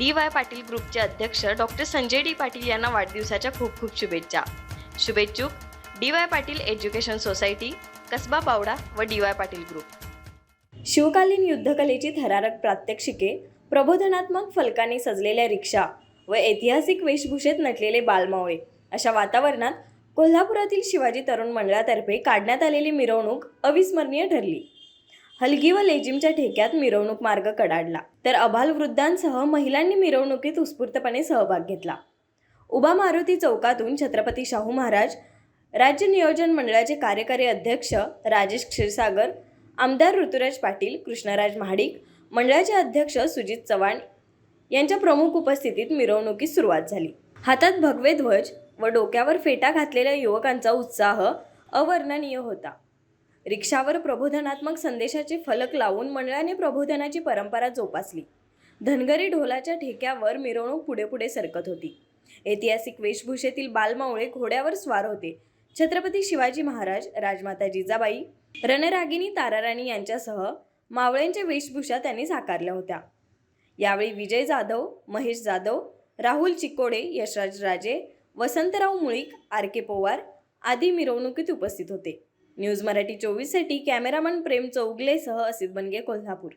D Y Patil ग्रुपचे अध्यक्ष doctor Sanjay D Patil यांना वाढदिवसाच्या खूप खूप शुभेच्छा. शुभेच्छुक D Y Patil education society Kasba Pawda व डी वाय पाटील ग्रुप. शिवकालीन युद्धकलेची थरारक प्रात्यक्षिके प्रबोधनात्मक फलकांनी सजलेल्या रिक्षा व ऐतिहासिक वेशभूषेत नटलेले बालमावळे अशा वातावरणात कोल्हापुरातील शिवाजी तरुण मंडळातर्फे काढण्यात आलेली मिरवणूक अविस्मरणीय ठरली. हलगी व लेजिमच्या ठेक्यात मिरवणूक मार्ग कडाडला तर अबाल वृद्धांसह महिलांनी मिरवणुकीत उत्स्फूर्तपणे सहभाग घेतला. उभा मारुती चौकातून छत्रपती शाहू महाराज राज्य नियोजन मंडळाचे कार्यकारी अध्यक्ष राजेश क्षीरसागर आमदार ऋतुराज पाटील कृष्णराज महाडिक मंडळाचे अध्यक्ष सुजित चव्हाण यांच्या प्रमुख उपस्थितीत मिरवणुकीस सुरुवात झाली. हातात भगवे ध्वज व डोक्यावर फेटा घातलेल्या युवकांचा उत्साह अवर्णनीय होता. रिक्षावर प्रबोधनात्मक संदेशाचे फलक लावून मंडळाने प्रबोधनाची परंपरा जोपासली. धनगरी ढोलाच्या ठेक्यावर मिरवणूक पुढे पुढे सरकत होती. ऐतिहासिक वेशभूषेतील बालमावळे घोड्यावर स्वार होते. छत्रपती शिवाजी महाराज राजमाता जिजाबाई रणरागिनी ताराराणी यांच्यासह मावळ्यांच्या वेशभूषा त्यांनी साकारल्या होत्या. यावेळी विजय जाधव महेश जाधव राहुल चिकोडे यशराज राजे वसंतराव मुळीक आर के पवार आदी मिरवणुकीत उपस्थित होते. न्यूज मराठी चोवीससाठी कॅमेरामन प्रेम चौगलेसह असित बनगे कोल्हापूर.